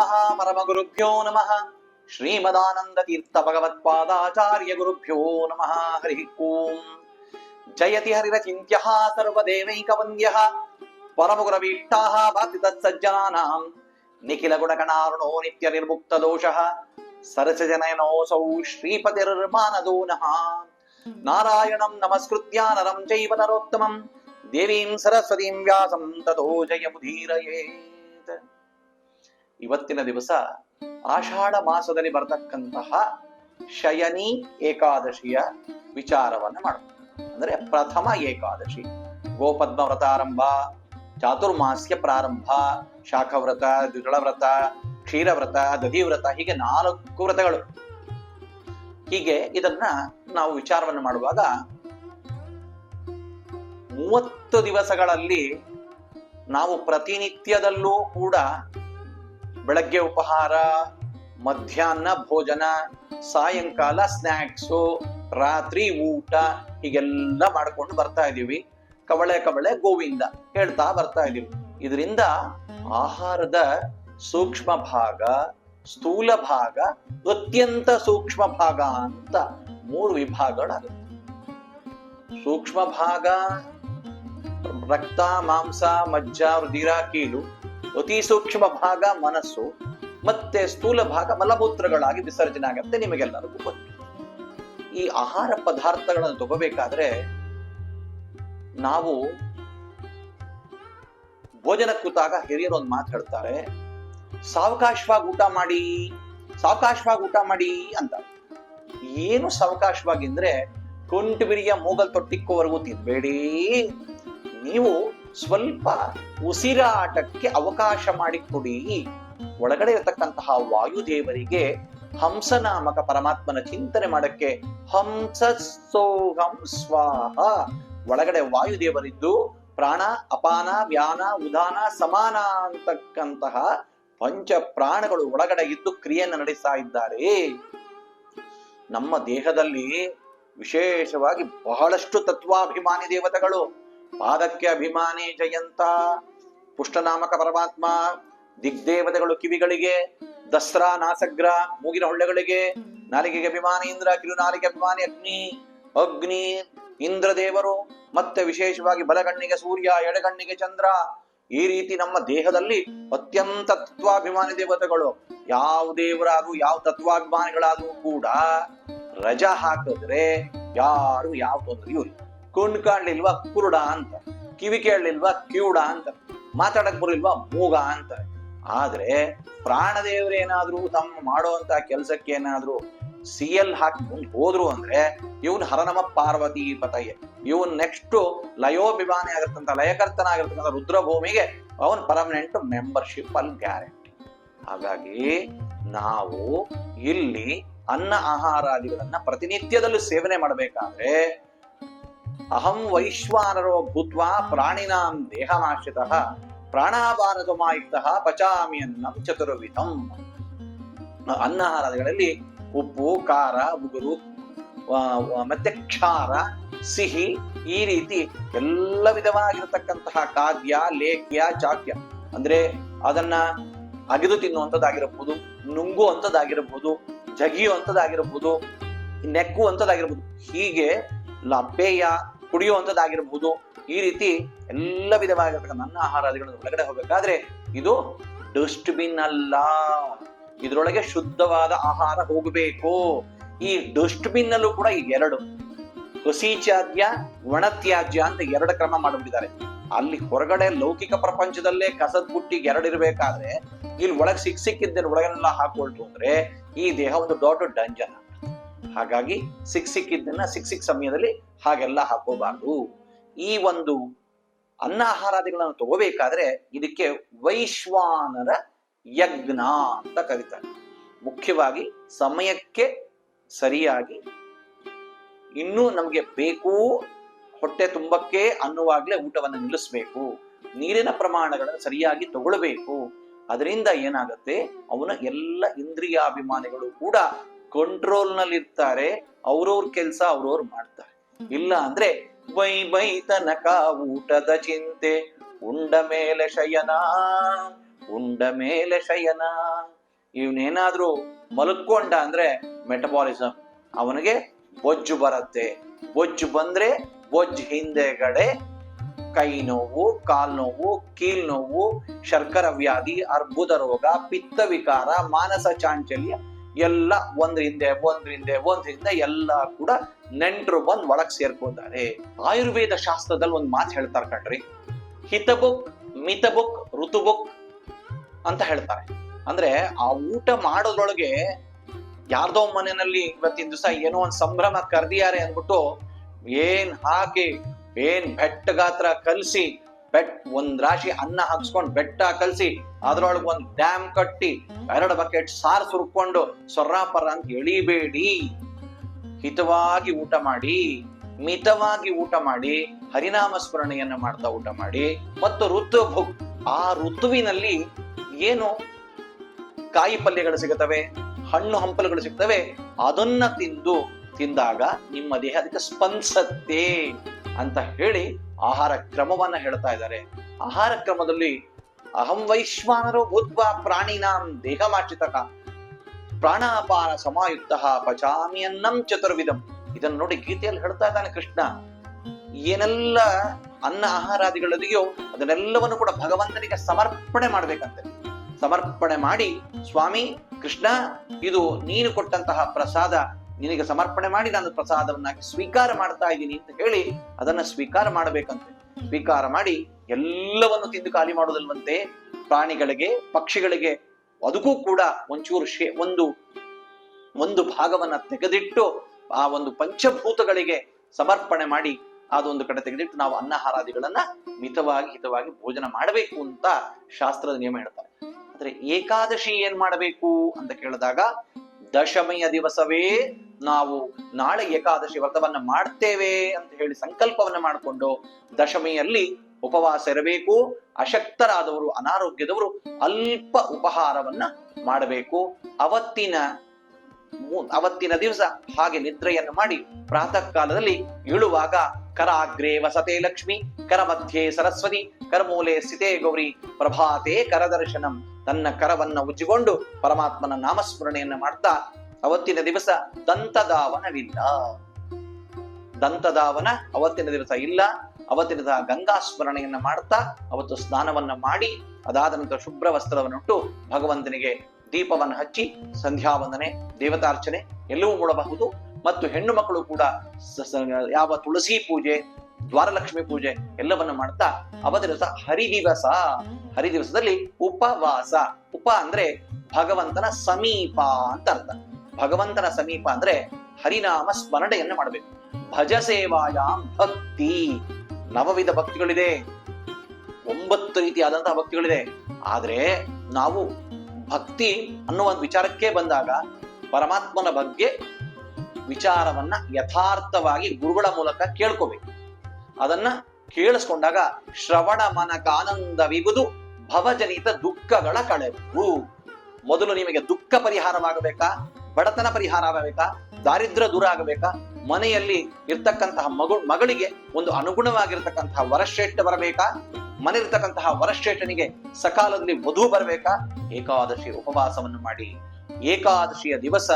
నమ పరమ గురుభ్యో నమ శ్రీమదానంద తీర్థ భగవత్పాదాచార్య గురుభ్యో నమ హరి ఓం జయతి హరిరచింత్య సర్వదేవైక వంద్య పరమగురవీష్టా భాతి తత్సజ్జనానాం నిఖిల గుణగణారుణో నిత్య నిర్ముక్త దోష సరసజనయనోసౌ శ్రీపతిర్మానదో నః నారాయణం నమస్కృత్య నరం చైవ నరోత్తమం దేవీం సరస్వతీం వ్యాసం తతో జయముధీరయే ಇವತ್ತಿನ ದಿವಸ ಆಷಾಢ ಮಾಸದಲ್ಲಿ ಬರತಕ್ಕಂತಹ ಶಯನಿ ಏಕಾದಶಿಯ ವಿಚಾರವನ್ನ ಮಾಡೋಣ. ಅಂದ್ರೆ ಪ್ರಥಮ ಏಕಾದಶಿ. ಗೋಪದ್ಮ ವ್ರತಾರಂಭ ಚಾತುರ್ಮಾಸ್ಯ ಪ್ರಾರಂಭ, ಶಾಖವ್ರತ ವ್ರತ ಕ್ಷೀರವ್ರತ, ದಧಿವ್ರತ, ಹೀಗೆ ನಾಲ್ಕು ವ್ರತಗಳು. ಹೀಗೆ ಇದನ್ನ ನಾವು ವಿಚಾರವನ್ನು ಮಾಡುವಾಗ ಮೂವತ್ತು ದಿವಸಗಳಲ್ಲಿ ನಾವು ಪ್ರತಿನಿತ್ಯದಲ್ಲೂ ಕೂಡ ಬೆಳಗ್ಗೆ ಉಪಹಾರ, ಮಧ್ಯಾಹ್ನ ಭೋಜನ, ಸಾಯಂಕಾಲ ಸ್ನ್ಯಾಕ್ಸು ರಾತ್ರಿ ಊಟ ಹೀಗೆಲ್ಲ ಮಾಡ್ಕೊಂಡು ಬರ್ತಾ ಇದ್ದೀವಿ. ಕವಳೆ ಕವಳೆ ಗೋವಿಂದ ಹೇಳ್ತಾ ಬರ್ತಾ ಇದ್ದೀವಿ. ಇದರಿಂದ ಆಹಾರದ ಸೂಕ್ಷ್ಮ ಭಾಗ, ಸ್ಥೂಲ ಭಾಗ ಅತ್ಯಂತ ಸೂಕ್ಷ್ಮ ಭಾಗ ಅಂತ ಮೂರು ವಿಭಾಗಗಳಾಗುತ್ತೆ. ಸೂಕ್ಷ್ಮ ಭಾಗ, ರಕ್ತ, ಮಾಂಸ, ಮಜ್ಜ ರುದಿರ ಕೀಲು ಅತಿ ಸೂಕ್ಷ್ಮ ಭಾಗ ಮನಸ್ಸು, ಮತ್ತೆ ಸ್ಥೂಲ ಭಾಗ ಮಲಮೂತ್ರಗಳಾಗಿ ವಿಸರ್ಜನೆ ಆಗತ್ತೆ ನಿಮಗೆಲ್ಲರಿಗೂ ಗೊತ್ತು. ಈ ಆಹಾರ ಪದಾರ್ಥಗಳನ್ನು ತಗೋಬೇಕಾದ್ರೆ ನಾವು ಭೋಜನ ಕೂತಾಗ ಹಿರಿಯರು ಒಂದು ಮಾತು ಹೇಳ್ತಾರೆ, ಸಾವಕಾಶವಾಗಿ ಊಟ ಮಾಡಿ, ಸಾವಕಾಶವಾಗಿ ಊಟ ಮಾಡಿ ಅಂತ. ಏನು ಸಾವಕಾಶವಾಗಿ ಅಂದ್ರೆ, ಕುಂಟು ಬಿರಿಯ ಮೂಗಲ್ ತೊಟ್ಟಿಕ್ಕೋವರೆಗೂ ತಿನ್ಬೇಡಿ. ನೀವು ಸ್ವಲ್ಪ ಉಸಿರಾಟಕ್ಕೆ ಅವಕಾಶ ಮಾಡಿಕೊಡಿ. ಒಳಗಡೆ ಇರತಕ್ಕಂತಹ ವಾಯುದೇವರಿಗೆ ಹಂಸನಾಮಕ ಪರಮಾತ್ಮನ ಚಿಂತನೆ ಮಾಡಕ್ಕೆ ಹಂಸ ಸೋಹಂ ಸ್ವಾಹ. ಒಳಗಡೆ ವಾಯುದೇವರಿದ್ದು ಪ್ರಾಣ, ಅಪಾನ, ವ್ಯಾನ, ಉದಾನ, ಸಮಾನ ಅಂತಕ್ಕಂತಹ ಪಂಚ ಪ್ರಾಣಗಳು ಒಳಗಡೆ ಇದ್ದು ಕ್ರಿಯೆಯನ್ನು ನಡೆಸ್ತಾ ಇದ್ದಾರೆ. ನಮ್ಮ ದೇಹದಲ್ಲಿ ವಿಶೇಷವಾಗಿ ಬಹಳಷ್ಟು ತತ್ವಾಭಿಮಾನಿ ದೇವತೆಗಳು ಪಾದಕ್ಕೆ ಅಭಿಮಾನಿ ಜಯಂತ, ಪುಷ್ಟನಾಮಕ ಪರಮಾತ್ಮ, ದಿಗ್ದೇವತೆಗಳು ಕಿವಿಗಳಿಗೆ, ದಸರಾ ನಾಸಗ್ರ, ಮೂಗಿನ ಹೊಳ್ಳೆಗಳಿಗೆ, ನಾಲಿಗೆಗೆ ಅಭಿಮಾನಿ ಇಂದ್ರ, ಕಿರುನಾಲಿಗೆ ಅಭಿಮಾನಿ ಅಗ್ನಿ ಅಗ್ನಿ ಇಂದ್ರ ದೇವರು ಮತ್ತೆ ವಿಶೇಷವಾಗಿ ಬಲಗಣ್ಣಿಗೆ ಸೂರ್ಯ, ಎಡಗಣ್ಣಿಗೆ ಚಂದ್ರ, ಈ ರೀತಿ ನಮ್ಮ ದೇಹದಲ್ಲಿ ಅತ್ಯಂತ ತತ್ವಾಭಿಮಾನಿ ದೇವತೆಗಳು. ಯಾವ ದೇವರಾದ್ರೂ, ಯಾವ ತತ್ವಾಭಿಮಾನಿಗಳಾದ್ರೂ ಕೂಡ ರಜಾ ಹಾಕಿದ್ರೆ ಯಾರು ಯಾವ ತೊಂದರೆಯೂ ಇಲ್ಲ. ಕಣ್ಣು ಕಾಣ್ಲಿಲ್ವಾ ಕುರುಡ ಅಂತ, ಕಿವಿ ಕೇಳಲಿಲ್ವಾ ಕಿವುಡ ಅಂತ, ಮಾತಾಡಕ್ ಬರಲಿಲ್ವಾ ಮೂಗ ಅಂತ. ಆದ್ರೆ ಪ್ರಾಣದೇವರೇನಾದ್ರೂ ತಮ್ಮ ಮಾಡುವಂತ ಕೆಲಸಕ್ಕೆ ಏನಾದ್ರೂ ಸಿ ಎಲ್ ಹಾಕಿ ಮುಂದೆ ಹೋದ್ರು ಅಂದ್ರೆ ಇವನ್ ಹರನಮ ಪಾರ್ವತಿ ಪತಯ್ಯ ಇವನ್ ನೆಕ್ಸ್ಟ್ ಲಯೋಭಿಮಾನಿ ಆಗಿರ್ತಂತ ಲಯಕರ್ತನಾಗಿರ್ತಕ್ಕಂಥ ರುದ್ರಭೂಮಿಗೆ ಅವನ್ ಪರ್ಮನೆಂಟ್ ಮೆಂಬರ್ಶಿಪ್ ಅಲ್ಲಿ ಗ್ಯಾರಂಟಿ ಹಾಗಾಗಿ ನಾವು ಇಲ್ಲಿ ಅನ್ನ ಆಹಾರಾದಿಗಳನ್ನ ಪ್ರತಿನಿತ್ಯದಲ್ಲೂ ಸೇವನೆ ಮಾಡಬೇಕಾದ್ರೆ ಅಹಂ ವೈಶ್ವಾನರೋ ಭೂತ್ವ ಪ್ರಾಣಿನಾಂ ದೇಹನಾಶಿತ ಪ್ರಾಣಾಪಾನತಮಾಯುಕ್ತ ಪಚಾಮಿ ಅನ್ನಂ ಚತುರ್ವಿಧಂ ಅನ್ನಹಾರಗಳಲ್ಲಿ ಉಪ್ಪು, ಖಾರ, ಉಗುರು ಮತ್ತೆ ಕ್ಷಾರ, ಸಿಹಿ, ಈ ರೀತಿ ಎಲ್ಲ ವಿಧವಾಗಿರತಕ್ಕಂತಹ ಖಾದ್ಯ, ಲೇಖ್ಯ, ಚಾಕ್ಯ. ಅಂದ್ರೆ ಅದನ್ನ ಅಗಿದು ತಿನ್ನುವಂಥದ್ದಾಗಿರಬಹುದು ನುಂಗುವಂಥದ್ದಾಗಿರಬಹುದು ಜಗಿಯುವಂಥದ್ದಾಗಿರಬಹುದು ನೆಕ್ಕುವಂಥದ್ದಾಗಿರಬಹುದು ಹೀಗೆ ಲಪೇಯ ಕುಡಿಯುವಂಥದ್ದಾಗಿರಬಹುದು ಈ ರೀತಿ ಎಲ್ಲ ವಿಧವಾಗಿರ್ತಕ್ಕಂಥ ನನ್ನ ಆಹಾರಾದಿಗಳನ್ನು ಒಳಗಡೆ ಹೋಗಬೇಕಾದ್ರೆ ಇದು ಡಸ್ಟ್ಬಿನ್ ಅಲ್ಲ. ಇದರೊಳಗೆ ಶುದ್ಧವಾದ ಆಹಾರ ಹೋಗಬೇಕು. ಈ ಡಸ್ಟ್ಬಿನ್ ಅಲ್ಲೂ ಕೂಡ ಈ ಎರಡು, ಹಸಿ ತ್ಯಾಜ್ಯ, ಒಣ ತ್ಯಾಜ್ಯ ಅಂತ ಎರಡು ಕ್ರಮ ಮಾಡಿಬಿಟ್ಟಿದ್ದಾರೆ. ಅಲ್ಲಿ ಹೊರಗಡೆ ಲೌಕಿಕ ಪ್ರಪಂಚದಲ್ಲೇ ಕಸದ ಬುಟ್ಟಿ ಎರಡು ಇರಬೇಕಾದ್ರೆ, ಇಲ್ಲಿ ಒಳಗೆ ಸಿಕ್ ಸಿಕ್ಕಿದ್ದೇನೆ ಒಳಗನೆಲ್ಲ ಹಾಕೊಳ್ತು ಅಂದ್ರೆ ಈ ದೇಹ ಒಂದು ದೊಡ್ಡ ಡಂಜನ್ ಹಾಗಾಗಿ ಸಿಕ್ ಸಿಕ್ಕಿದ್ದನ್ನ ಸಿಕ್ ಸಿಕ್ ಸಮಯದಲ್ಲಿ ಹಾಗೆಲ್ಲ ಹಾಕೋಬಾರ್ದು ಈ ಒಂದು ಅನ್ನ ಆಹಾರಾದಿಗಳನ್ನು ತಗೋಬೇಕಾದ್ರೆ ಇದಕ್ಕೆ ವೈಶ್ವಾನರ ಯಜ್ಞ ಅಂತ ಕರೀತಾರೆ. ಮುಖ್ಯವಾಗಿ ಸಮಯಕ್ಕೆ ಸರಿಯಾಗಿ ಇನ್ನೂ ನಮಗೆ ಬೇಕು, ಹೊಟ್ಟೆ ತುಂಬಕ್ಕೆ ಅನ್ನುವಾಗ್ಲೇ ಊಟವನ್ನು ನಿಲ್ಲಿಸಬೇಕು. ನೀರಿನ ಪ್ರಮಾಣಗಳನ್ನು ಸರಿಯಾಗಿ ತಗೊಳ್ಬೇಕು. ಅದರಿಂದ ಏನಾಗುತ್ತೆ? ಅವನ ಎಲ್ಲ ಇಂದ್ರಿಯಾಭಿಮಾನಿಗಳು ಕೂಡ ಕಂಟ್ರೋಲ್ನಲ್ಲಿ ಇರ್ತಾರೆ ಅವ್ರವ್ರ ಕೆಲಸ ಅವ್ರವ್ರು ಮಾಡ್ತಾರೆ. ಇಲ್ಲ ಅಂದ್ರೆ ಬೈ ಬೈ ತನಕ ಊಟದ ಚಿಂತೆ ಉಂಡ ಮೇಲೆ ಶಯನ ಉಂಡ ಮೇಲೆ ಶಯನ. ಇವನೇನಾದ್ರೂ ಮಲಕ್ಕೊಂಡ ಅಂದ್ರೆ ಮೆಟಬಾಲಿಸಮ್ ಅವನಿಗೆ ಬೊಜ್ಜು ಬರುತ್ತೆ. ಬೊಜ್ಜು ಬಂದ್ರೆ ಬೊಜ್ಜು ಹಿಂದೆಗಡೆ ಕೈ ನೋವು ಕಾಲ್ ನೋವು ಕೀಲ್ ನೋವು ಶರ್ಕರ ವ್ಯಾಧಿ ಅರ್ಬುದ ರೋಗ ಪಿತ್ತ ವಿಕಾರ ಮಾನಸ ಚಾಂಚಲ್ಯ ಎಲ್ಲ ಒಂದ್ರ ಹಿಂದೆ ಒಂದ್ರ ಹಿಂದೆ ಒಂದ್ರ ಹಿಂದೆ ಎಲ್ಲ ಕೂಡ ನೆಂಟರು ಬಂದ್ ಒಳಗ್ ಸೇರ್ಕೋತಾರೆ ಆಯುರ್ವೇದ ಶಾಸ್ತ್ರದಲ್ಲಿ ಒಂದ್ ಮಾತು ಹೇಳ್ತಾರೆ ಕಣ್ರಿ. ಹಿತಬುಕ್, ಮಿತಬುಕ್, ಋತುಬುಕ್ ಅಂತ ಹೇಳ್ತಾರೆ. ಅಂದ್ರೆ ಆ ಊಟ ಮಾಡೋದ್ರೊಳಗೆ ಯಾರ್ದೋ ಮನೆಯಲ್ಲಿ ಇವತ್ತಿನ ದಿವಸ ಏನೋ ಒಂದ್ ಸಂಭ್ರಮ ಕರ್ದಿಯಾರೆ ಅಂದ್ಬಿಟ್ಟು ಏನ್ ಹಾಕಿ, ಏನ್ ಬೆಟ್ಟ ಗಾತ್ರ ಕಲ್ಸಿ, ಬೆಟ್ ಒಂದ್ ರಾಶಿ ಅನ್ನ ಹಾಕ್ಸ್ಕೊಂಡ್ ಬೆಟ್ಟ ಕಲ್ಸಿ ಅದ್ರೊಳಗೆ ಒಂದ್ ಡ್ಯಾಮ್ ಕಟ್ಟಿ ಎರಡು ಬಕೆಟ್ ಸಾರ್ ಸುರ್ಕೊಂಡು ಸೊರ್ರಾಪರ ಅಂತ ಎಳಿಬೇಡಿ. ಹಿತವಾಗಿ ಊಟ ಮಾಡಿ, ಮಿತವಾಗಿ ಊಟ ಮಾಡಿ, ಹರಿನಾಮ ಸ್ಮರಣೆಯನ್ನ ಮಾಡ್ತಾ ಊಟ ಮಾಡಿ. ಮತ್ತು ಋತು ಭುಕ್ ಆ ಋತುವಿನಲ್ಲಿ ಏನು ಕಾಯಿ ಪಲ್ಯಗಳು ಸಿಗುತ್ತವೆ, ಹಣ್ಣು ಹಂಪಲುಗಳು ಸಿಗ್ತವೆ, ಅದನ್ನ ತಿಂದು, ತಿಂದಾಗ ನಿಮ್ಮ ದೇಹ ಅದಕ್ಕೆ ಸ್ಪಂದಿಸತ್ತೆ ಅಂತ ಹೇಳಿ ಆಹಾರ ಕ್ರಮವನ್ನ ಹೇಳ್ತಾ ಇದ್ದಾರೆ. ಆಹಾರ ಕ್ರಮದಲ್ಲಿ ಅಹಂ ವೈಶ್ವಾನರೋ ಭೂತ್ವ ಪ್ರಾಣಿನಾಂ ದೇಹಮಾಚಿತಕ ಪ್ರಾಣಾಪಾನ ಸಮಾಯುಕ್ತ ಪಚಾಮಿ ಅನ್ನಂ ಚತುರ್ವಿಧಂ ಇದನ್ನ ನೋಡಿ ಗೀತೆಯಲ್ಲಿ ಹೇಳ್ತಾ ಇದ್ದಾನೆ ಕೃಷ್ಣ. ಏನೆಲ್ಲ ಅನ್ನ ಆಹಾರಾದಿಗಳಿದೆಯೋ ಅದನ್ನೆಲ್ಲವನ್ನು ಕೂಡ ಭಗವಂತನಿಗೆ ಸಮರ್ಪಣೆ ಮಾಡ್ಬೇಕಂತೆ. ಸಮರ್ಪಣೆ ಮಾಡಿ, ಸ್ವಾಮಿ, ಕೃಷ್ಣ, ಇದು ನೀನು ಕೊಟ್ಟಂತಹ ಪ್ರಸಾದ, ನಿನಗೆ ಸಮರ್ಪಣೆ ಮಾಡಿ ನಾನು ಪ್ರಸಾದವನ್ನಾಗಿ ಸ್ವೀಕಾರ ಮಾಡ್ತಾ ಇದ್ದೀನಿ ಅಂತ ಹೇಳಿ ಅದನ್ನ ಸ್ವೀಕಾರ ಮಾಡಬೇಕಂತೆ. ಸ್ವೀಕಾರ ಮಾಡಿ ಎಲ್ಲವನ್ನು ತಿಂದು ಖಾಲಿ ಮಾಡೋದಲ್ವಂತೆ ಪ್ರಾಣಿಗಳಿಗೆ, ಪಕ್ಷಿಗಳಿಗೆ, ಅದಕ್ಕೂ ಕೂಡ ಒಂಚೂರು ಶೇ, ಒಂದು ಒಂದು ಭಾಗವನ್ನ ತೆಗೆದಿಟ್ಟು ಆ ಒಂದು ಪಂಚಭೂತಗಳಿಗೆ ಸಮರ್ಪಣೆ ಮಾಡಿ ಅದೊಂದು ಕಡೆ ತೆಗೆದಿಟ್ಟು ನಾವು ಅನ್ನಹಾರಾದಿಗಳನ್ನ ಮಿತವಾಗಿ, ಹಿತವಾಗಿ ಭೋಜನ ಮಾಡಬೇಕು ಅಂತ ಶಾಸ್ತ್ರದ ನಿಯಮ ಹೇಳ್ತಾರೆ. ಆದ್ರೆ ಏಕಾದಶಿ ಏನ್ ಮಾಡಬೇಕು ಅಂತ ಕೇಳಿದಾಗ ದಶಮಿಯ ದಿವಸವೇ ನಾವು ನಾಳೆ ಏಕಾದಶಿ ವ್ರತವನ್ನ ಮಾಡ್ತೇವೆ ಅಂತ ಹೇಳಿ ಸಂಕಲ್ಪವನ್ನ ಮಾಡಿಕೊಂಡು ದಶಮಿಯಲ್ಲಿ ಉಪವಾಸ ಇರಬೇಕು ಅಶಕ್ತರಾದವರು, ಅನಾರೋಗ್ಯದವರು ಅಲ್ಪ ಉಪಹಾರವನ್ನ ಮಾಡಬೇಕು. ಅವತ್ತಿನ ಅವತ್ತಿನ ದಿವಸ ಹಾಗೆ ನಿದ್ರೆಯನ್ನು ಮಾಡಿ ಪ್ರಾತಃ ಕಾಲದಲ್ಲಿ ಏಳುವಾಗ, ಕರಾಗ್ರೇ ವಸತೆ ಲಕ್ಷ್ಮಿ ಕರ ಮಧ್ಯೆ ಸರಸ್ವತಿ, ಕರಮೂಲೆ ಸ್ಥಿತೇ ಗೌರಿ, ಪ್ರಭಾತೆ ಕರದರ್ಶನಂ. ತನ್ನ ಕರವನ್ನ ಉಜ್ಜಿಕೊಂಡು ಪರಮಾತ್ಮನ ನಾಮಸ್ಮರಣೆಯನ್ನ ಮಾಡ್ತಾ ಅವತ್ತಿನ ದಿವಸ ದಂತದಾವನವಿಲ್ಲ. ದಂತದಾವನ ಅವತ್ತಿನ ದಿವಸ ಇಲ್ಲ. ಅವತ್ತಿನ ಗಂಗಾ ಸ್ಮರಣೆಯನ್ನ ಮಾಡ್ತಾ ಅವತ್ತು ಸ್ನಾನವನ್ನ ಮಾಡಿ ಅದಾದ ನಂತರ ಶುಭ್ರ ವಸ್ತ್ರವನ್ನುಟ್ಟು ಭಗವಂತನಿಗೆ ದೀಪವನ್ನು ಹಚ್ಚಿ ಸಂಧ್ಯಾ ವಂದನೆ ದೇವತಾರ್ಚನೆ ಎಲ್ಲವೂ ಮಾಡಬಹುದು. ಮತ್ತು ಹೆಣ್ಣು ಮಕ್ಕಳು ಕೂಡ ಯಾವ ತುಳಸಿ ಪೂಜೆ, ದ್ವಾರಲಕ್ಷ್ಮಿ ಪೂಜೆ ಎಲ್ಲವನ್ನ ಮಾಡ್ತಾ ಅವತ್ತಿನ ದಿವಸ ಹರಿದಿವಸ, ಹರಿದಿವಸದಲ್ಲಿ ಉಪವಾಸ. ಉಪ ಅಂದ್ರೆ ಭಗವಂತನ ಸಮೀಪ ಅಂತ ಅರ್ಥ. ಭಗವಂತನ ಸಮೀಪ ಅಂದ್ರೆ ಹರಿನಾಮ ಸ್ಮರಣೆಯನ್ನ ಮಾಡಬೇಕು. ಭಜ ಸೇವಾಯಾಮ್ ಭಕ್ತಿ. ನವವಿಧ ಭಕ್ತಿಗಳಿದೆ. ಒಂಬತ್ತು ರೀತಿಯಾದಂತಹ ಭಕ್ತಿಗಳಿದೆ. ಆದ್ರೆ ನಾವು ಭಕ್ತಿ ಅನ್ನೋ ಒಂದು ವಿಚಾರಕ್ಕೆ ಬಂದಾಗ ಪರಮಾತ್ಮನ ಬಗ್ಗೆ ವಿಚಾರವನ್ನ ಯಥಾರ್ಥವಾಗಿ ಗುರುಗಳ ಮೂಲಕ ಕೇಳ್ಕೋಬೇಕು. ಅದನ್ನ ಕೇಳಿಸ್ಕೊಂಡಾಗ ಶ್ರವಣ ಮನಕ ಆನಂದವಿಗುದು ಭವಜನಿತ ದುಃಖಗಳ ಕಳೆವು. ಮೊದಲು ನಿಮಗೆ ದುಃಖ ಪರಿಹಾರವಾಗಬೇಕಾ? ಬಡತನ ಪರಿಹಾರವಾಗಬೇಕಾ ದಾರಿದ್ರ್ಯ ದೂರ ಆಗಬೇಕಾ? ಮನೆಯಲ್ಲಿ ಇರ್ತಕ್ಕಂತಹ ಮಗು, ಮಗಳಿಗೆ ಒಂದು ಅನುಗುಣವಾಗಿರ್ತಕ್ಕಂತಹ ವರಶ್ರೇಷ್ಠ ಬರಬೇಕಾ? ಮನೆ ಇರ್ತಕ್ಕಂತಹ ವರಶ್ರೇಷ್ಠನಿಗೆ ಸಕಾಲದಲ್ಲಿ ವಧು ಬರಬೇಕಾ? ಏಕಾದಶಿ ಉಪವಾಸವನ್ನು ಮಾಡಿ. ಏಕಾದಶಿಯ ದಿವಸ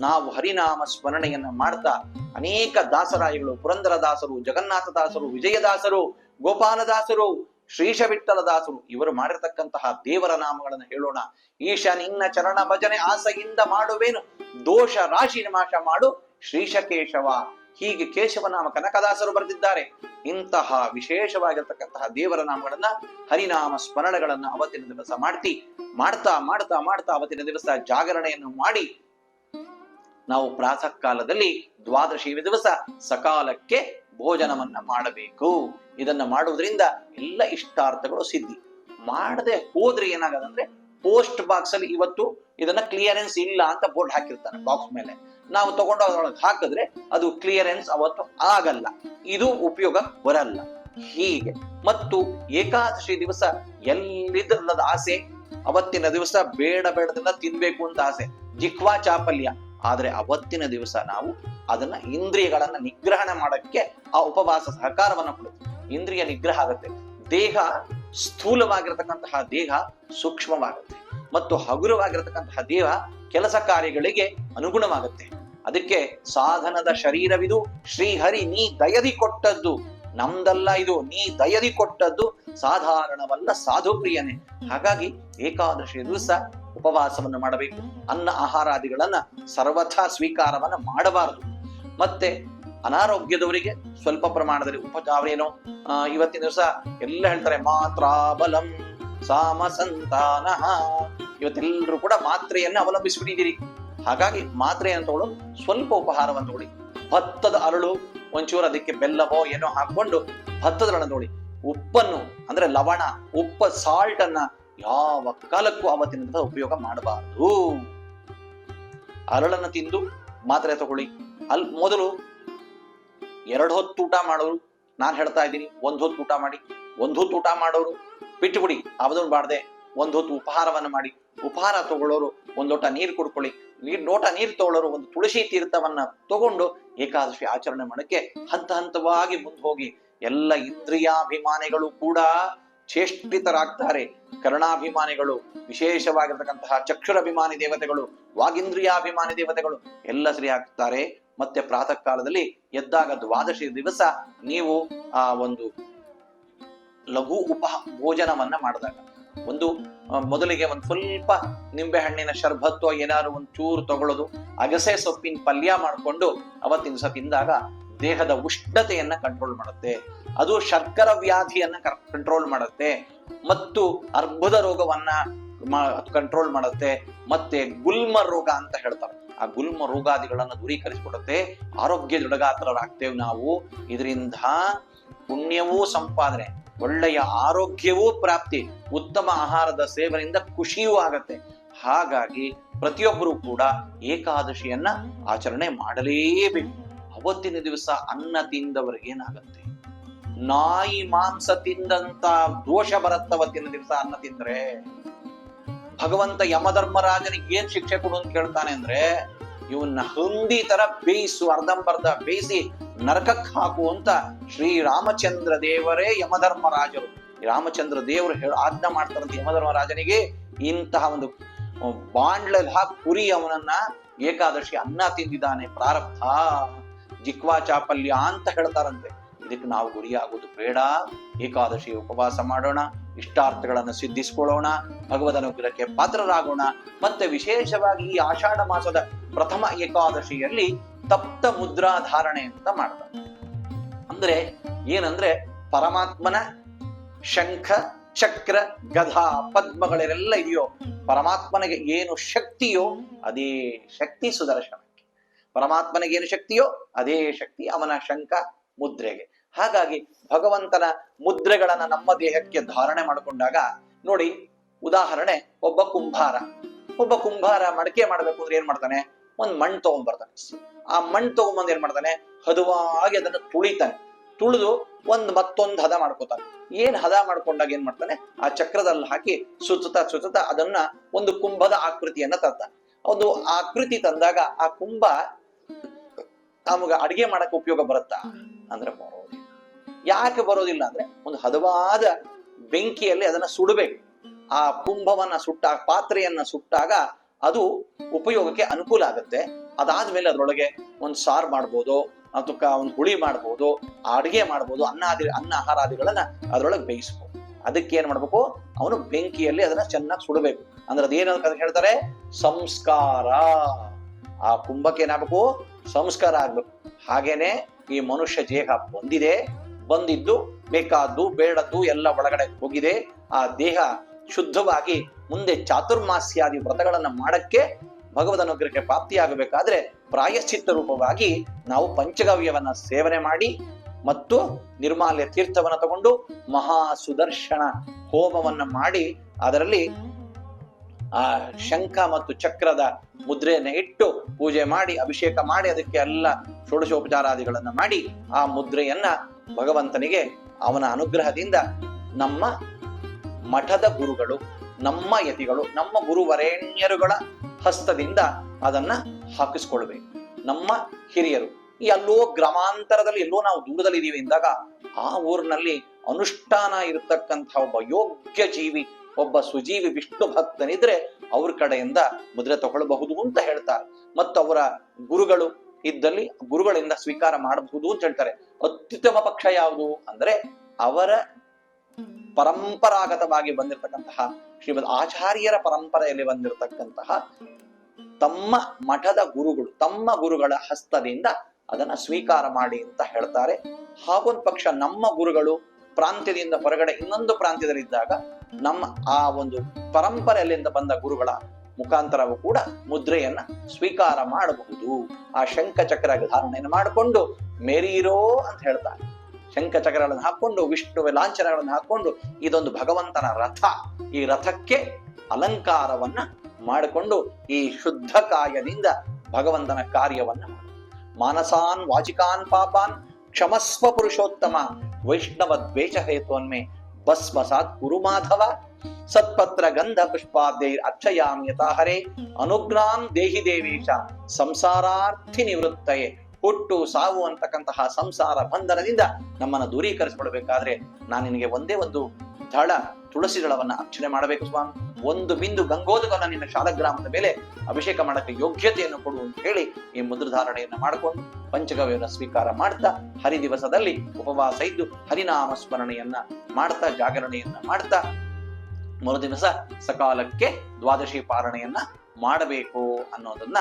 ನಾವು ಹರಿನಾಮ ಸ್ಮರಣೆಯನ್ನ ಮಾಡ್ತಾ ಅನೇಕ ದಾಸರಾಯಿಗಳು ಪುರಂದರ ದಾಸರು ಜಗನ್ನಾಥ ದಾಸರು, ವಿಜಯದಾಸರು, ಗೋಪಾಲದಾಸರು ಶ್ರೀಶ ವಿಠಲ ಇವರು ಮಾಡಿರ್ತಕ್ಕಂತಹ ದೇವರ ನಾಮಗಳನ್ನು ಹೇಳೋಣ. ಈಶ ನಿನ್ನ ಚರಣ ಭಜನೆ ಆಸೆಯಿಂದ ಮಾಡುವೇನು. ದೋಷ ರಾಶಿ ನಾಶ ಮಾಡು ಶ್ರೀಶ ಕೇಶವ ಹೀಗೆ ಕೇಶವನಾಮ ಕನಕದಾಸರು ಬರೆದಿದ್ದಾರೆ. ಇಂತಹ ವಿಶೇಷವಾಗಿರ್ತಕ್ಕಂತಹ ದೇವರ ನಾಮಗಳನ್ನ ಹರಿನಾಮ ಸ್ಮರಣಗಳನ್ನ ಅವತ್ತಿನ ದಿವಸ ಮಾಡ್ತಿ. ಮಾಡ್ತಾ ಮಾಡ್ತಾ ಮಾಡ್ತಾ ಅವತ್ತಿನ ದಿವಸ ಜಾಗರಣೆಯನ್ನು ಮಾಡಿ ನಾವು ಪ್ರಾತಃ ಕಾಲದಲ್ಲಿ ದ್ವಾದಶಿ ದಿವಸ ಸಕಾಲಕ್ಕೆ ಭೋಜನವನ್ನ ಮಾಡಬೇಕು. ಇದನ್ನ ಮಾಡುವುದರಿಂದ ಎಲ್ಲ ಇಷ್ಟಾರ್ಥಗಳು ಸಿದ್ಧಿ. ಮಾಡದೆ ಹೋದ್ರೆ ಏನಾಗದಂದ್ರೆ ಪೋಸ್ಟ್ ಬಾಕ್ಸ್ ಅಲ್ಲಿ ಇವತ್ತು ಇದನ್ನ ಕ್ಲಿಯರೆನ್ಸ್ ಇಲ್ಲ ಅಂತ ಬೋರ್ಡ್ ಹಾಕಿರ್ತಾನೆ ಬಾಕ್ಸ್ ಮೇಲೆ. ನಾವು ತಗೊಂಡು ಅದರೊಳಗೆ ಹಾಕಿದ್ರೆ ಅದು ಕ್ಲಿಯರೆನ್ಸ್ ಅವತ್ತು ಆಗಲ್ಲ. ಇದು ಉಪಯೋಗ ಬರಲ್ಲ. ಹೀಗೆ ಮತ್ತು ಏಕಾದಶಿ ದಿವಸ ಎಲ್ಲಿದ್ರಲ್ಲದ ಆಸೆ? ಅವತ್ತಿನ ದಿವಸ ಬೇಡ ಬೇಡದಿಂದ ತಿನ್ಬೇಕು ಅಂತ ಆಸೆ. ಜಿಕ್ವಾ ಚಾಪಲ್ಯ. ಆದ್ರೆ ಅವತ್ತಿನ ದಿವಸ ನಾವು ಅದನ್ನ ಇಂದ್ರಿಯಗಳನ್ನ ನಿಗ್ರಹಣ ಮಾಡಕ್ಕೆ ಆ ಉಪವಾಸ ಸಹಕಾರವನ್ನ ಕೊಡುತ್ತೆ. ಇಂದ್ರಿಯ ನಿಗ್ರಹ ಆಗುತ್ತೆ. ದೇಹ ಸ್ಥೂಲವಾಗಿರತಕ್ಕಂತಹ ದೇಹ ಸೂಕ್ಷ್ಮವಾಗುತ್ತೆ. ಮತ್ತು ಹಗುರವಾಗಿರತಕ್ಕಂತಹ ದೇಹ ಕೆಲಸ ಕಾರ್ಯಗಳಿಗೆ ಅನುಗುಣವಾಗುತ್ತೆ. ಅದಕ್ಕೆ ಸಾಧನದ ಶರೀರವಿದು, ಶ್ರೀಹರಿ ನೀ ದಯದಿ ಕೊಟ್ಟದ್ದು. ನಮ್ದಲ್ಲ ಇದು, ನೀ ದಯದಿ ಕೊಟ್ಟದ್ದು ಸಾಧಾರಣವಲ್ಲ ಸಾಧು ಪ್ರಿಯನೇ ಹಾಗಾಗಿ ಏಕಾದಶಿ ದಿವಸ ಉಪವಾಸವನ್ನು ಮಾಡಬೇಕು. ಅನ್ನ ಆಹಾರಾದಿಗಳನ್ನ ಸರ್ವಥಾ ಸ್ವೀಕಾರವನ್ನ ಮಾಡಬಾರದು. ಮತ್ತೆ ಅನಾರೋಗ್ಯದವರಿಗೆ ಸ್ವಲ್ಪ ಪ್ರಮಾಣದಲ್ಲಿ ಉಪ ಅವರೇನೋ ಆ, ಇವತ್ತಿನ ದಿವಸ ಎಲ್ಲ ಹೇಳ್ತಾರೆ ಮಾತ್ರ ಬಲಂ ಸಾಮ ಸಂತಾನ. ಇವತ್ತೆಲ್ಲರೂ ಕೂಡ ಮಾತ್ರೆಯನ್ನ ಅವಲಂಬಿಸಿಬಿಟ್ಟಿದ್ದೀರಿ. ಹಾಗಾಗಿ ಮಾತ್ರೆಯನ್ನು ತಗೊಳ್ಳೋದು ಸ್ವಲ್ಪ ಉಪಹಾರವನ್ನು ನೋಡಿ ಭತ್ತದ ಅರಳು ಒಂಚೂರು ಅದಕ್ಕೆ ಬೆಲ್ಲವೋ ಏನೋ ಹಾಕೊಂಡು ಭತ್ತದ ಅರಳನ್ನು ನೋಡಿ ಉಪ್ಪನ್ನು ಅಂದ್ರೆ ಲವಣ ಉಪ್ಪ ಸಾಲ್ಟ್ ಅನ್ನ ಯಾವ ಕಾಲಕ್ಕೂ ಅವತ್ತಿನ ದಿವಸ ಉಪಯೋಗ ಮಾಡಬಾರದು. ಅರಳನ್ನು ತಿಂದು ಮಾತ್ರೆ ತಗೊಳ್ಳಿ. ಅಲ್, ಮೊದಲು ಎರಡು ಹೊತ್ತು ಊಟ ಮಾಡೋರು. ನಾನು ಹೇಳ್ತಾ ಇದ್ದೀನಿ, ಒಂದ್ ಹೊತ್ತು ಊಟ ಮಾಡಿ. ಒಂದ್ ಹೊತ್ತು ಊಟ ಮಾಡೋರು ಬಿಟ್ಟುಬಿಡಿ ಅವದನ್ನು ಬಾಡದೆ ಒಂದ್ ಹೊತ್ತು ಉಪಹಾರವನ್ನು ಮಾಡಿ. ಉಪಹಾರ ತಗೊಳ್ಳೋರು, ಒಂದು ಲೋಟ ನೀರು ಕುಡ್ಕೊಳ್ಳಿ. ನೀರ್ ಲೋಟ ನೀರು ತಗೊಳ್ಳೋರು ಒಂದು ತುಳಸಿ ತೀರ್ಥವನ್ನ ತಗೊಂಡು ಏಕಾದಶಿ ಆಚರಣೆ ಮಾಡಕ್ಕೆ ಹಂತ ಹಂತವಾಗಿ ಮುಂದೆ ಹೋಗಿ. ಎಲ್ಲ ಇಂದ್ರಿಯಾಭಿಮಾನಿಗಳು ಕೂಡ ಚೇಷ್ಟಿತರಾಗ್ತಾರೆ ಕರ್ಣಾಭಿಮಾನಿಗಳು, ವಿಶೇಷವಾಗಿರ್ತಕ್ಕಂತಹ ಚಕ್ಷುರಭಿಮಾನಿ ದೇವತೆಗಳು, ವಾಗಿಂದ್ರಿಯಾಭಿಮಾನಿ ದೇವತೆಗಳು ಎಲ್ಲ ಸರಿ ಆಗ್ತಾರೆ ಮತ್ತೆ ಪ್ರಾತಃ ಕಾಲದಲ್ಲಿ ಎದ್ದಾಗ ದ್ವಾದಶಿ ದಿವಸ ನೀವು ಆ ಒಂದು ಲಘು ಉಪ ಭೋಜನವನ್ನ ಮಾಡಿದಾಗ, ಒಂದು ಮೊದಲಿಗೆ ಒಂದು ಸ್ವಲ್ಪ ನಿಂಬೆ ಹಣ್ಣಿನ ಶರ್ಬತ್ತು ಏನಾದ್ರು ಒಂದು ಚೂರು ತಗೊಳ್ಳೋದು, ಅಗಸೆ ಸೊಪ್ಪಿನ ಪಲ್ಯ ಮಾಡಿಕೊಂಡು ಅವತ್ತಿನ ದಿವಸ ದೇಹದ ಉಷ್ಣತೆಯನ್ನ ಕಂಟ್ರೋಲ್ ಮಾಡುತ್ತೆ. ಅದು ಶರ್ಕರ ವ್ಯಾಧಿಯನ್ನ ಕಂಟ್ರೋಲ್ ಮಾಡುತ್ತೆ. ಮತ್ತು ಅರ್ಬುದ ರೋಗವನ್ನ ಕಂಟ್ರೋಲ್ ಮಾಡುತ್ತೆ. ಮತ್ತೆ ಗುಲ್ಮ ರೋಗ ಅಂತ ಹೇಳ್ತಾರೆ. ಆ ಗುಲ್ಮ ರೋಗಾದಿಗಳನ್ನ ದೂರೀಕರಿಸಿಕೊಡುತ್ತೆ ಆರೋಗ್ಯದೊಡಗಾತರರಾಗ್ತೇವೆ ನಾವು. ಇದರಿಂದ ಪುಣ್ಯವೂ ಸಂಪಾದನೆ, ಒಳ್ಳೆಯ ಆರೋಗ್ಯವೂ ಪ್ರಾಪ್ತಿ, ಉತ್ತಮ ಆಹಾರದ ಸೇವನೆಯಿಂದ ಖುಷಿಯೂ ಆಗತ್ತೆ. ಹಾಗಾಗಿ ಪ್ರತಿಯೊಬ್ಬರೂ ಕೂಡ ಏಕಾದಶಿಯನ್ನ ಆಚರಣೆ ಮಾಡಲೇಬೇಕು. ಅವತ್ತಿನ ದಿವಸ ಅನ್ನ ತಿಂದವರಿಗೆ ಏನಾಗತ್ತೆ? ನಾಯಿ ಮಾಂಸ ತಿಂದಂತ ದೋಷ ಬರತ್ತ ಅವತ್ತಿನ ದಿವಸ ಅನ್ನ ತಿಂದ್ರೆ? ಭಗವಂತ ಯಮಧರ್ಮರಾಜನಿಗೆ ಏನ್ ಶಿಕ್ಷೆ ಕೊಡು ಅಂತ ಕೇಳ್ತಾನೆ ಅಂದ್ರೆ, ಇವನ್ನ ಹಂದಿ ತರ ಬೇಯಿಸು, ಅರ್ಧಂಬರ್ಧ ಬೇಯಿಸಿ ನರಕಕ್ಕೆ ಹಾಕು ಅಂತ ಶ್ರೀ ರಾಮಚಂದ್ರ ದೇವರೇ ಯಮಧರ್ಮರಾಜರು. ರಾಜರು ರಾಮಚಂದ್ರ ದೇವರು ಹೇಳ ಆಜ್ಞೆ ಮಾಡ್ತಾರಂತ ಯಮಧರ್ಮರಾಜನಿಗೆ, ಇಂತಹ ಒಂದು ಬಾಂಡ್ಲಲ್ಲಿ ಹಾಕಿ ಕುರಿ ಅವನನ್ನ ಏಕಾದಶಿ ಅನ್ನ ತಿಂದಿದ್ದಾನೆ ಪ್ರಾರಬ್ಧ. ಜಿಕ್ವಾ ಚಾಪಲ್ಯ ಅಂತ ಹೇಳ್ತಾರಂತೆ. ಇದಕ್ಕೆ ನಾವು ಗುರಿಯಾಗುವುದು ಬೇಡ. ಏಕಾದಶಿ ಉಪವಾಸ ಮಾಡೋಣ. ಇಷ್ಟಾರ್ಥಗಳನ್ನು ಸಿದ್ಧಿಸಿಕೊಳ್ಳೋಣ. ಭಗವದ್ ಅನುಗ್ರಹಕ್ಕೆ ಪಾತ್ರರಾಗೋಣ. ಮತ್ತೆ ವಿಶೇಷವಾಗಿ ಈ ಆಷಾಢ ಮಾಸದ ಪ್ರಥಮ ಏಕಾದಶಿಯಲ್ಲಿ ತಪ್ತ ಮುದ್ರಾ ಧಾರಣೆ ಅಂತ ಮಾಡ್ತಾರೆ. ಅಂದ್ರೆ ಏನಂದ್ರೆ ಪರಮಾತ್ಮನ ಶಂಖ, ಚಕ್ರ, ಗಧಾ, ಪದ್ಮಗಳೆಲ್ಲ ಇದೆಯೋ, ಪರಮಾತ್ಮನಿಗೆ ಏನು ಶಕ್ತಿಯೋ, ಅದೇ ಶಕ್ತಿ ಸುದರ್ಶನಕ್ಕೆ ಪರಮಾತ್ಮನಿಗೆ ಏನು ಶಕ್ತಿಯೋ ಅದೇ ಶಕ್ತಿ ಅವನ ಶಂಕ ಮುದ್ರೆಗೆ. ಹಾಗಾಗಿ ಭಗವಂತನ ಮುದ್ರೆಗಳನ್ನ ನಮ್ಮ ದೇಹಕ್ಕೆ ಧಾರಣೆ ಮಾಡಿಕೊಂಡಾಗ ನೋಡಿ ಉದಾಹರಣೆ ಒಬ್ಬ ಕುಂಭಾರ. ಒಬ್ಬ ಕುಂಭಾರ ಮಡಕೆ ಮಾಡಬೇಕು ಅಂದ್ರೆ ಏನ್ ಮಾಡ್ತಾನೆ? ಒಂದ್ ಮಣ್ಣು ತಗೊಂಡ್ಬರ್ತಾನೆ ಆ ಮಣ್ಣು ತಗೊಂಬಂದ್ ಏನ್ ಮಾಡ್ತಾನೆ? ಹದುವಾಗಿ ಅದನ್ನ ತುಳಿತಾನೆ. ತುಳಿದು ಒಂದ್ ಮತ್ತೊಂದು ಹದ ಮಾಡ್ಕೋತಾನೆ. ಏನ್ ಹದ ಮಾಡ್ಕೊಂಡಾಗ ಏನ್ ಮಾಡ್ತಾನೆ? ಆ ಚಕ್ರದಲ್ಲಿ ಹಾಕಿ ಸುತ್ತುತ್ತಾ ಸುತ್ತುತ್ತಾ ಅದನ್ನ ಒಂದು ಕುಂಭದ ಆಕೃತಿಯನ್ನ ತರ್ತಾನೆ. ಒಂದು ಆಕೃತಿ ತಂದಾಗ ಆ ಕುಂಭ ನಮಗ ಅಡಿಗೆ ಮಾಡಕ್ ಉಪಯೋಗ ಬರುತ್ತಾ? ಅಂದ್ರೆ ಬರೋದಿಲ್ಲ. ಯಾಕೆ ಬರೋದಿಲ್ಲ ಅಂದ್ರೆ ಒಂದು ಹದವಾದ ಬೆಂಕಿಯಲ್ಲಿ ಅದನ್ನ ಸುಡಬೇಕು. ಆ ಕುಂಭವನ್ನ ಸುಟ್ಟ ಪಾತ್ರೆಯನ್ನ ಸುಟ್ಟಾಗ ಅದು ಉಪಯೋಗಕ್ಕೆ ಅನುಕೂಲ ಆಗುತ್ತೆ. ಅದಾದ್ಮೇಲೆ ಅದರೊಳಗೆ ಒಂದು ಸಾರು ಮಾಡ್ಬೋದು ಅಥವಾ ಒಂದು ಹುಳಿ ಮಾಡ್ಬೋದು ಅಡಿಗೆ ಮಾಡ್ಬೋದು ಅನ್ನ ಆದಿ ಅನ್ನ ಆಹಾರಾದಿಗಳನ್ನ ಅದರೊಳಗೆ ಬೇಯಿಸ್ಬೋದು. ಅದಕ್ಕೆ ಏನ್ ಮಾಡ್ಬೇಕು? ಅವನು ಬೆಂಕಿಯಲ್ಲಿ ಅದನ್ನ ಚೆನ್ನಾಗಿ ಸುಡಬೇಕು. ಅಂದ್ರೆ ಅದೇನು ಹೇಳ್ತಾರೆ? ಸಂಸ್ಕಾರ. ಆ ಕುಂಭಕ್ಕೆ ಏನಾಗಬೇಕು ಸಂಸ್ಕಾರ ಆಗ್ಬೇಕು. ಹಾಗೇನೆ ಈ ಮನುಷ್ಯ ದೇಹ ಬಂದಿದೆ, ಬಂದಿದ್ದು, ಬೇಕಾದ್ದು, ಬೇಡದ್ದು ಎಲ್ಲ ಒಳಗಡೆ ಹೋಗಿದೆ. ಆ ದೇಹ ಶುದ್ಧವಾಗಿ ಮುಂದೆ ಚಾತುರ್ಮಾಸ್ಯಾದಿ ವ್ರತಗಳನ್ನ ಮಾಡಕ್ಕೆ ಭಗವದ್ ಅನುಗ್ರಹಕ್ಕೆ ಪ್ರಾಪ್ತಿಯಾಗಬೇಕಾದ್ರೆ ಪ್ರಾಯಶ್ಚಿತ್ತ ರೂಪವಾಗಿ ನಾವು ಪಂಚಗವ್ಯವನ್ನ ಸೇವನೆ ಮಾಡಿ ಮತ್ತು ನಿರ್ಮಾಲ್ಯ ತೀರ್ಥವನ್ನ ತಗೊಂಡು ಮಹಾ ಸುದರ್ಶನ ಹೋಮವನ್ನ ಮಾಡಿ ಅದರಲ್ಲಿ ಆ ಶಂಖ ಮತ್ತು ಚಕ್ರದ ಮುದ್ರೆಯನ್ನು ಇಟ್ಟು ಪೂಜೆ ಮಾಡಿ, ಅಭಿಷೇಕ ಮಾಡಿ, ಅದಕ್ಕೆ ಎಲ್ಲ ಷೋಡಶೋಪಚಾರಾದಿಗಳನ್ನ ಮಾಡಿ ಆ ಮುದ್ರೆಯನ್ನ ಭಗವಂತನಿಗೆ ಅವನ ಅನುಗ್ರಹದಿಂದ ನಮ್ಮ ಮಠದ ಗುರುಗಳು, ನಮ್ಮ ಯತಿಗಳು, ನಮ್ಮ ಗುರುವರೇಣ್ಯರುಗಳ ಹಸ್ತದಿಂದ ಅದನ್ನ ಹಾಕಿಸ್ಕೊಳ್ಬೇಕು. ನಮ್ಮ ಹಿರಿಯರು, ಈ ಎಲ್ಲೋ ಗ್ರಾಮಾಂತರದಲ್ಲಿ, ಎಲ್ಲೋ ನಾವು ದೂರದಲ್ಲಿ ಇದೀವಿ ಎಂದಾಗ ಆ ಊರಿನಲ್ಲಿ ಅನುಷ್ಠಾನ ಇರತಕ್ಕಂಥ ಒಬ್ಬ ಯೋಗ್ಯ ಜೀವಿ ಒಬ್ಬ ಸುಜೀವಿ ವಿಷ್ಣು ಭಕ್ತನಿದ್ರೆ ಅವ್ರ ಕಡೆಯಿಂದ ಮುದ್ರೆ ತಗೊಳ್ಬಹುದು ಅಂತ ಹೇಳ್ತಾರೆ. ಮತ್ತು ಅವರ ಗುರುಗಳು ಇದ್ದಲ್ಲಿ ಗುರುಗಳಿಂದ ಸ್ವೀಕಾರ ಮಾಡಬಹುದು ಅಂತ ಹೇಳ್ತಾರೆ. ಅತ್ಯುತ್ತಮ ಪಕ್ಷ ಯಾವುದು ಅಂದ್ರೆ ಅವರ ಪರಂಪರಾಗತವಾಗಿ ಬಂದಿರತಕ್ಕಂತಹ ಶ್ರೀಮದ್ ಆಚಾರ್ಯರ ಪರಂಪರೆಯಲ್ಲಿ ಬಂದಿರತಕ್ಕಂತಹ ತಮ್ಮ ಮಠದ ಗುರುಗಳು, ತಮ್ಮ ಗುರುಗಳ ಹಸ್ತದಿಂದ ಅದನ್ನ ಸ್ವೀಕಾರ ಮಾಡಿ ಅಂತ ಹೇಳ್ತಾರೆ. ಹಾಗೊಂದು ಪಕ್ಷ ನಮ್ಮ ಗುರುಗಳು ಪ್ರಾಂತ್ಯದಿಂದ ಹೊರಗಡೆ ಇನ್ನೊಂದು ಪ್ರಾಂತ್ಯದಲ್ಲಿದ್ದಾಗ ನಮ್ಮ ಆ ಒಂದು ಪರಂಪರೆಯಲ್ಲಿಂದ ಬಂದ ಗುರುಗಳ ಮುಖಾಂತರವೂ ಕೂಡ ಮುದ್ರೆಯನ್ನ ಸ್ವೀಕಾರ ಮಾಡಬಹುದು. ಆ ಶಂಖಚಕ್ರ ಧಾರಣೆಯನ್ನು ಮಾಡಿಕೊಂಡು ಮೇರೀರೋ ಅಂತ ಹೇಳ್ತಾರೆ. ಶಂಖಚಕ್ರಗಳನ್ನು ಹಾಕೊಂಡು, ವಿಷ್ಣುವೆ ಲಾಂಛನಗಳನ್ನು ಹಾಕೊಂಡು ಇದೊಂದು ಭಗವಂತನ ರಥ. ಈ ರಥಕ್ಕೆ ಅಲಂಕಾರವನ್ನ ಮಾಡಿಕೊಂಡು ಈ ಶುದ್ಧ ಕಾಯದಿಂದ ಭಗವಂತನ ಕಾರ್ಯವನ್ನ. ಮಾನಸಾನ್, ವಾಚಿಕಾನ್, ಪಾಪಾನ್, ಕ್ಷಮಸ್ವ ಪುರುಷೋತ್ತಮ, ವೈಷ್ಣವ ದ್ವೇಷ ಹೇತೋನ್ಮೆ ಭಸ್ಮಸಾತ್ ಕುರು ಮಾಧವ. ಸತ್ಪತ್ರ ಗಂಧ ಪುಷ್ಪಾದ್ಯೈ ಅರ್ಚಯಾಂ ಯಥಾಹರೇ ಅನುಗ್ರಾಂ ದೇಹಿ ದೇವೇಶ ಸಂಸಾರಾರ್ಥಿ ನಿವೃತ್ತಯೇ. ಹುಟ್ಟು ಸಾವು ಅಂತಕ್ಕಂತಹ ಸಂಸಾರ ಬಂಧನದಿಂದ ನಮ್ಮನ್ನು ದೂರೀಕರಿಸಿಕೊಳ್ಬೇಕಾದ್ರೆ ನಾನು ನಿನಗೆ ಒಂದೇ ಒಂದು ದಳ ತುಳಸಿ ದಳವನ್ನ ಅರ್ಚನೆ ಮಾಡಬೇಕು ಸ್ವಾಮಿ. ಒಂದು ಬಿಂದು ಗಂಗೋದಕವನ್ನು ನಿನ್ನ ಶಾಲಗ್ರಾಮದ ಮೇಲೆ ಅಭಿಷೇಕ ಮಾಡಕ್ಕೆ ಯೋಗ್ಯತೆಯನ್ನು ಕೊಡು ಅಂತ ಹೇಳಿ ಈ ಮುದ್ರಧಾರಣೆಯನ್ನು ಮಾಡಿಕೊಂಡು ಪಂಚಗವ್ಯವನ್ನು ಸ್ವೀಕಾರ ಮಾಡ್ತಾ ಹರಿದಿವಸದಲ್ಲಿ ಉಪವಾಸ ಇದ್ದು ಹರಿನಾಮ ಸ್ಮರಣೆಯನ್ನ ಮಾಡ್ತಾ, ಜಾಗರಣೆಯನ್ನ ಮಾಡ್ತಾ ಮರುದಿವಸ ಸಕಾಲಕ್ಕೆ ದ್ವಾದಶಿ ಪಾರಣೆಯನ್ನ ಮಾಡಬೇಕು ಅನ್ನೋದನ್ನ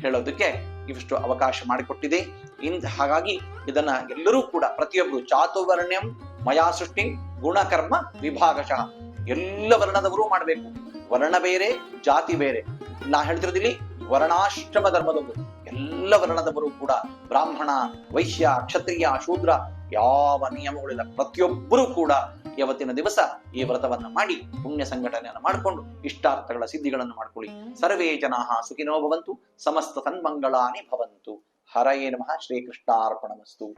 ಹೇಳೋದಕ್ಕೆ ಇವಿಷ್ಟು ಅವಕಾಶ ಮಾಡಿಕೊಟ್ಟಿದೆ. ಇಂದ ಹಾಗಾಗಿ ಇದನ್ನ ಎಲ್ಲರೂ ಕೂಡ ಪ್ರತಿಯೊಬ್ಬರು ಚಾತುವರ್ಣ್ಯಂ, ಮಯಾ ಸೃಷ್ಟಿ, ಗುಣಕರ್ಮ, ವಿಭಾಗಶಃ ಎಲ್ಲ ವರ್ಣದವರು ಮಾಡಬೇಕು. ವರ್ಣ ಬೇರೆ, ಜಾತಿ ಬೇರೆ. ನಾ ಹೇಳ್ತಿರೋದಿಲ್ಲಿ ವರ್ಣಾಶ್ರಮ ಧರ್ಮದವರು. ಎಲ್ಲ ವರ್ಣದವರು ಕೂಡ ಬ್ರಾಹ್ಮಣ, ವೈಶ್ಯ, ಕ್ಷತ್ರಿಯ, ಶೂದ್ರ ಯಾವ ನಿಯಮಗಳಿಲ್ಲ. ಪ್ರತಿಯೊಬ್ಬರೂ ಕೂಡ ಇವತ್ತಿನ ದಿವಸ ಈ ವ್ರತವನ್ನ ಮಾಡಿ ಪುಣ್ಯ ಸಂಘಟನೆಯನ್ನು ಮಾಡಿಕೊಂಡು ಇಷ್ಟಾರ್ಥಗಳ ಸಿದ್ಧಿಗಳನ್ನು ಮಾಡ್ಕೊಳ್ಳಿ. ಸರ್ವೇ ಜನಾ ಸುಖಿನೋ ಭವಂತು, ಸಮಸ್ತ ಸನ್ಮಂಗಳಾನಿ ಭವಂತು. ಹರಯೇ ನಮಃ ಶ್ರೀಕೃಷ್ಣಾರ್ಪಣಮಸ್ತು.